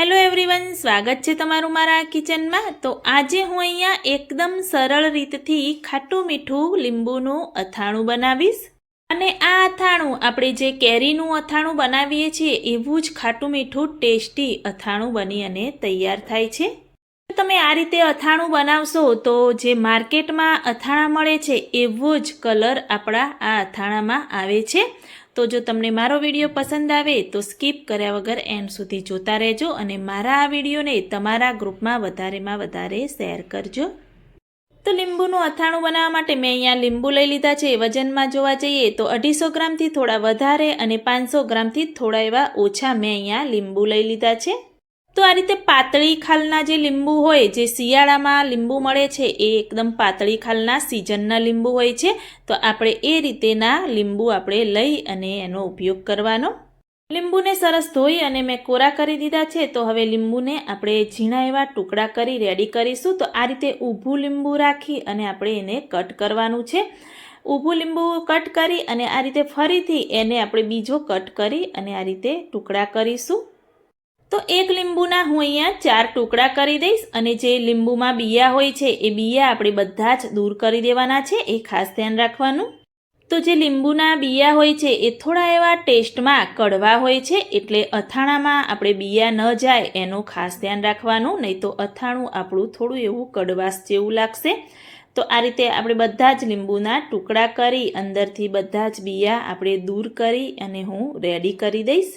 Hello everyone સ્વાગત છે તમારું મારા કિચનમાં. તો આજે હું અહીંયા એકદમ સરળ રીતથી ખાટું મીઠું લીંબુનું અથાણું બનાવીશ. અને આ અથાણું, આપણે જે કેરીનું અથાણું બનાવીએ છીએ, એવું જ ખાટું મીઠું ટેસ્ટી અથાણું બની અને તૈયાર થાય છે. તમે આ રીતે અથાણું બનાવશો, તો જે માર્કેટમાં અથાણા મળે છે, એવો જ કલર આપણા આ અથાણામાં આવે છે. તો જો તમને મારો વીડિયો પસંદ આવે તો સ્કીપ કર્યા વગર એન્ડ સુધી જોતા રહેજો અને મારા આ વિડીયોને તમારા ગ્રુપમાં વધારેમાં વધારે શેર કરજો. તો લીંબુનું અથાણું બનાવવા માટે મેં અહીંયા લીંબુ લઈ લીધા છે. વજનમાં જોવા જઈએ તો અઢીસો ગ્રામથી થોડા વધારે અને પાંચસો ગ્રામથી થોડા એવા ઓછા મેં અહીંયા લીંબુ લઈ લીધા છે. તો આ રીતે પાતળી ખાલના જે લીંબુ હોય, જે શિયાળામાં લીંબુ મળે છે, એ એકદમ પાતળી ખાલના સિઝનના લીંબુ હોય છે. તો આપણે એ રીતેના લીંબુ આપણે લઈ અને એનો ઉપયોગ કરવાનો. લીંબુને સરસ ધોઈ અને મેં કોરા કરી દીધા છે, તો હવે લીંબુને આપણે ઝીણા એવા ટુકડા કરી રેડી કરીશું. તો આ રીતે ઊભું લીંબુ રાખી અને આપણે એને કટ કરવાનું છે. ઊભું લીંબુ કટ કરી અને આ રીતે ફરીથી એને આપણે બીજો કટ કરી અને આ રીતે ટુકડા કરીશું. તો એક લીંબુના હું અહીંયા ચાર ટુકડા કરી દઈશ અને જે લીંબુમાં બિયા હોય છે, એ બિયા આપણે બધા જ દૂર કરી દેવાના છે, એ ખાસ ધ્યાન રાખવાનું. તો જે લીંબુના બિયા હોય છે, એ થોડા એવા ટેસ્ટમાં કડવા હોય છે, એટલે અથાણામાં આપણે બિયા ન જાય, એનું ખાસ ધ્યાન રાખવાનું, નહીં તો અથાણું આપણું થોડું એવું કડવાશ જેવું લાગશે. તો આ રીતે આપણે બધા જ લીંબુના ટુકડા કરી, અંદરથી બધા જ બિયા આપણે દૂર કરી, અને હું રેડી કરી દઈશ.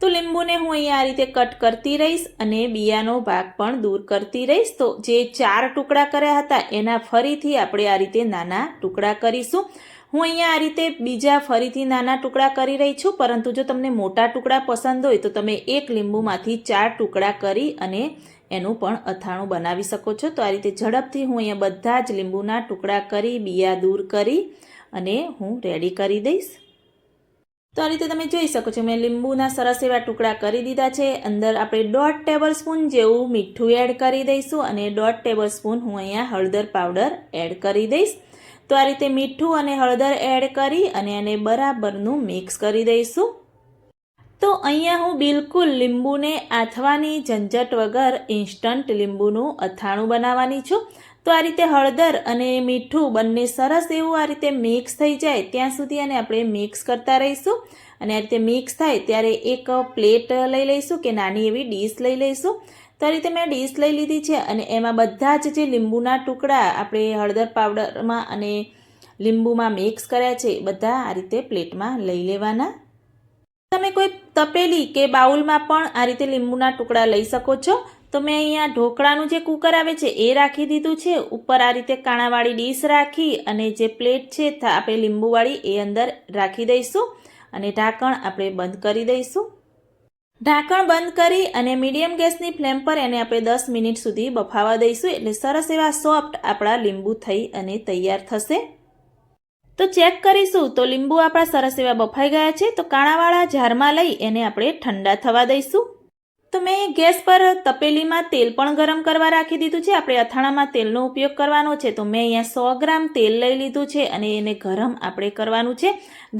તો લીંબુને હું અહીંયા આ રીતે કટ કરતી રહીશ અને બિયાનો ભાગ પણ દૂર કરતી રહીશ. તો જે ચાર ટુકડા કર્યા હતા, એના ફરીથી આપણે આ રીતે નાના ટુકડા કરીશું. હું અહીંયા આ રીતે બીજા ફરીથી નાના ટુકડા કરી રહી છું, પરંતુ જો તમને મોટા ટુકડા પસંદ હોય તો તમે એક લીંબુમાંથી ચાર ટુકડા કરી અને એનું પણ અથાણું બનાવી શકો છો. તો આ રીતે ઝડપથી હું અહીંયા બધા જ લીંબુના ટુકડા કરી, બિયા દૂર કરી અને હું રેડી કરી દઈશ. તો આ રીતે તમે જોઈ શકો છો, મેં લીંબુના સરસ એવા ટુકડા કરી દીધા છે. અંદર આપણે દોઢ ટેબલ સ્પૂન જેવું મીઠું એડ કરી દઈશું અને દોઢ ટેબલ સ્પૂન હું અહીંયા હળદર પાવડર એડ કરી દઈશ. તો આ રીતે મીઠું અને હળદર એડ કરી અને એને બરાબરનું મિક્સ કરી દઈશું. તો અહીંયા હું બિલકુલ લીંબુને આથવાની ઝંઝટ વગર ઇન્સ્ટન્ટ લીંબુનું અથાણું બનાવવાની છું. તો આ રીતે હળદર અને મીઠું બંને સરસ એવું આ રીતે મિક્સ થઈ જાય ત્યાં સુધી આને આપણે મિક્સ કરતા રહીશું. અને આ રીતે મિક્સ થાય ત્યારે એક પ્લેટ લઈ લઈશું કે નાની એવી ડીશ લઈ લઈશું. તો આ રીતે મેં ડીશ લઈ લીધી છે અને એમાં બધા જ જે લીંબુના ટુકડા આપણે હળદર પાવડરમાં અને લીંબુમાં મિક્સ કર્યા છે બધા આ રીતે પ્લેટમાં લઈ લેવાના. તમે કોઈ તપેલી કે બાઉલમાં પણ આ રીતે લીંબુના ટુકડા લઈ શકો છો. તો મેં અહીંયા ઢોકળાનું જે કુકર આવે છે, એ રાખી દીધું છે. ઉપર આ રીતે કાણાવાળી ડીશ રાખી અને જે પ્લેટ છે આપણે લીંબુવાળી એ અંદર રાખી દઈશું અને ઢાંકણ આપણે બંધ કરી દઈશું. ઢાંકણ બંધ કરી અને મીડિયમ ગેસની ફ્લેમ પર એને આપણે દસ મિનિટ સુધી બફાવા દઈશું. એટલે સરસ એવા સોફ્ટ આપણા લીંબુ થઈ અને તૈયાર થશે. તો ચેક કરીશું, તો લીંબુ આપણા સરસ એવા બફાઈ ગયા છે. તો કાણાવાળા જારમાં લઈ એને આપણે ઠંડા થવા દઈશું. તો મેં ગેસ પર તપેલીમાં તેલ પણ ગરમ કરવા રાખી દીધું છે. આપણે અથાણામાં તેલનો ઉપયોગ કરવાનો છે. તો મેં અહીંયા સો ગ્રામ તેલ લઈ લીધું છે અને એને ગરમ આપણે કરવાનું છે.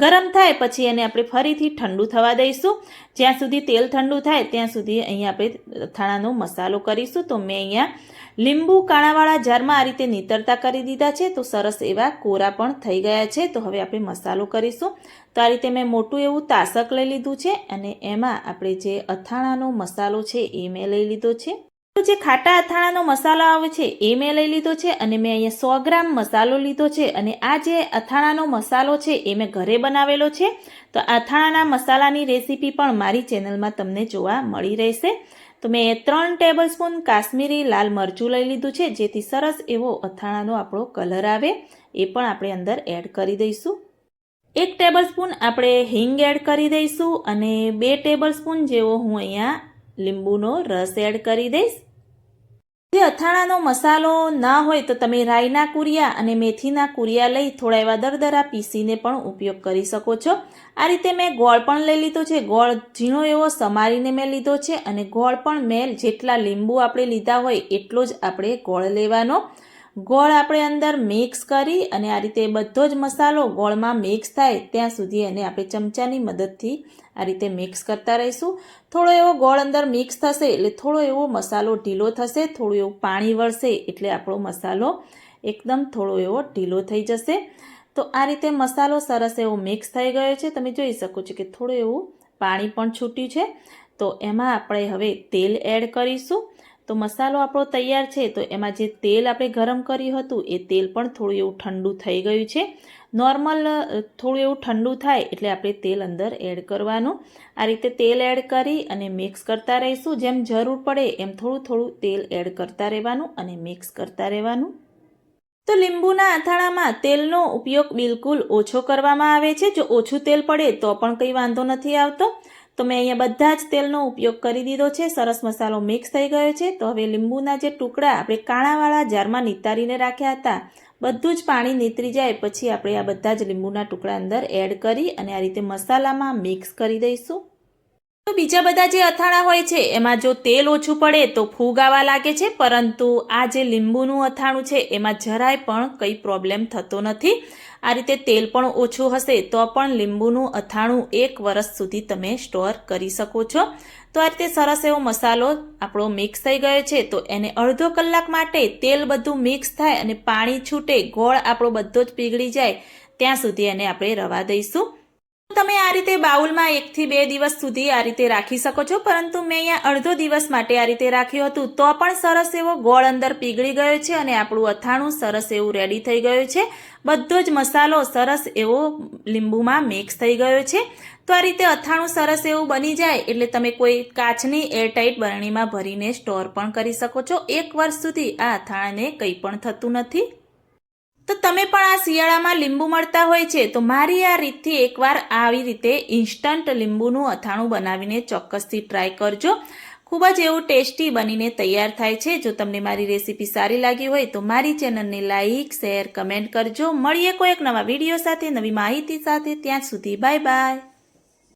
ગરમ થાય પછી એને આપણે ફરીથી ઠંડુ થવા દઈશું. જ્યાં સુધી તેલ ઠંડુ થાય ત્યાં સુધી અહીંયા આપણે અથાણાનો મસાલો કરીશું. તો મેં અહીંયા લીંબુ કાણાવાળા જારમાં આ રીતે નીતરતા કરી દીધા છે. તો સરસ એવા કોરા પણ થઈ ગયા છે. તો હવે આપણે મસાલો કરીશું. તો આ રીતે મેં મોટું એવું તાસક લઈ લીધું છે અને એમાં આપણે જે અથાણાનો મસાલો છે એ મેં લઈ લીધો છે. તો જે ખાટા અથાણાનો મસાલો આવે છે એ મેં લઈ લીધો છે અને મેં અહીંયા સો ગ્રામ મસાલો લીધો છે અને આ જે અથાણાનો મસાલો છે એ મેં ઘરે બનાવેલો છે. તો અથાણાના મસાલાની રેસીપી પણ મારી ચેનલમાં તમને જોવા મળી રહેશે. તો મેં ત્રણ ટેબલ સ્પૂન કાશ્મીરી લાલ મરચું લઈ લીધું છે, જેથી સરસ એવો અથાણાનો આપણો કલર આવે. એ પણ આપણે અંદર એડ કરી દઈશું. એક ટેબલ સ્પૂન આપણે હિંગ એડ કરી દઈશું અને બે ટેબલ સ્પૂન જેવો હું અહીંયા લીંબુનો રસ એડ કરી દઈશ. જે અથાણાનો મસાલો ના હોય તો તમે રાઈના કુરિયા અને મેથીના કુરિયા લઈ થોડા એવા દરદરા પીસીને પણ ઉપયોગ કરી શકો છો. આ રીતે મેં ગોળ પણ લઈ લીધો છે. ગોળ ઝીણો એવો સમારીને મેં લીધો છે અને ગોળ પણ મેં જેટલા લીંબુ આપણે લીધા હોય એટલો જ આપણે ગોળ લેવાનો. ગોળ આપણે અંદર મિક્સ કરી અને આ રીતે બધો જ મસાલો ગોળમાં મિક્સ થાય ત્યાં સુધી એને આપણે ચમચાની મદદથી આ રીતે મિક્સ કરતા રહીશું. થોડો એવો ગોળ અંદર મિક્સ થશે એટલે થોડો એવો મસાલો ઢીલો થશે, થોડું એવું પાણી વળશે એટલે આપણો મસાલો એકદમ થોડો એવો ઢીલો થઈ જશે. તો આ રીતે મસાલો સરસ એવો મિક્સ થઈ ગયો છે. તમે જોઈ શકો છો કે થોડું એવું પાણી પણ છૂટ્યું છે. તો એમાં આપણે હવે તેલ એડ કરીશું. તો મસાલો આપણો તૈયાર છે, તો એમાં જે તેલ આપણે ગરમ કર્યું હતું, એ તેલ પણ થોડું એવું ઠંડુ થઈ ગયું છે. નોર્મલ થોડું એવું ઠંડુ થાય એટલે આપણે તેલ અંદર એડ કરવાનું. આ રીતે તેલ એડ કરી અને મિક્સ કરતા રહીશું. જેમ જરૂર પડે એમ થોડું થોડું તેલ એડ કરતા રહેવાનું અને મિક્સ કરતા રહેવાનું. તો લીંબુના અથાણામાં તેલનો ઉપયોગ બિલકુલ ઓછો કરવામાં આવે છે. જો ઓછું તેલ પડે તો પણ કંઈ વાંધો નથી આવતો. તો મેં અહીંયા બધા જ તેલનો ઉપયોગ કરી દીધો છે. સરસ મસાલો મિક્સ થઈ ગયો છે. તો હવે લીંબુના જે ટુકડા આપણે કાણાવાળા જારમાં નિતારીને રાખ્યા હતા, બધું જ પાણી નીતરી જાય પછી આપણે આ બધા જ લીંબુના ટુકડા અંદર એડ કરી અને આ રીતે મસાલામાં મિક્સ કરી દઈશું. તો બીજા બધા જે અથાણા હોય છે, એમાં જો તેલ ઓછું પડે તો ફૂગ આવવા લાગે છે, પરંતુ આ જે લીંબુનું અથાણું છે, એમાં જરાય પણ કંઈ પ્રોબ્લેમ થતો નથી. આ રીતે તેલ પણ ઓછું હશે તો પણ લીંબુનું અથાણું એક વરસ સુધી તમે સ્ટોર કરી શકો છો. તો આ રીતે સરસ એવો મસાલો આપણો મિક્સ થઈ ગયો છે તો એને અડધો કલાક માટે તેલ બધું મિક્સ થાય અને પાણી છૂટે, ગોળ આપણો બધો જ પીગળી જાય, ત્યાં સુધી એને આપણે રવા દઈશું. તમે આ રીતે બાઉલમાં એકથી બે દિવસ સુધી આ રીતે રાખી શકો છો, પરંતુ મેં અહીંયા અડધો દિવસ માટે આ રીતે રાખ્યું હતું. તો પણ સરસ એવો ગોળ અંદર પીગળી ગયો છે અને આપણું અથાણું સરસ એવું રેડી થઈ ગયું છે. બધો જ મસાલો સરસ એવો લીંબુમાં મિક્સ થઈ ગયો છે. તો આ રીતે અથાણું સરસ એવું બની જાય એટલે તમે કોઈ કાચની એરટાઇટ બરણીમાં ભરીને સ્ટોર પણ કરી શકો છો. એક વર્ષ સુધી આ અથાણાને કંઈ પણ થતું નથી. તો તમે પણ આ શિયાળામાં લીંબુ મળતા હોય છે, તો મારી આ રીતથી એકવાર આવી રીતે ઇન્સ્ટન્ટ લીંબુનું અથાણું બનાવીને ચોક્કસથી ટ્રાય કરજો. ખૂબ જ એવું ટેસ્ટી બનીને તૈયાર થાય છે. જો તમને મારી રેસીપી સારી લાગી હોય તો મારી ચેનલને લાઇક શેર, કમેન્ટ કરજો. મળીએ કોઈ એક નવા વીડિયો સાથે, નવી માહિતી સાથે. ત્યાં સુધી બાય બાય.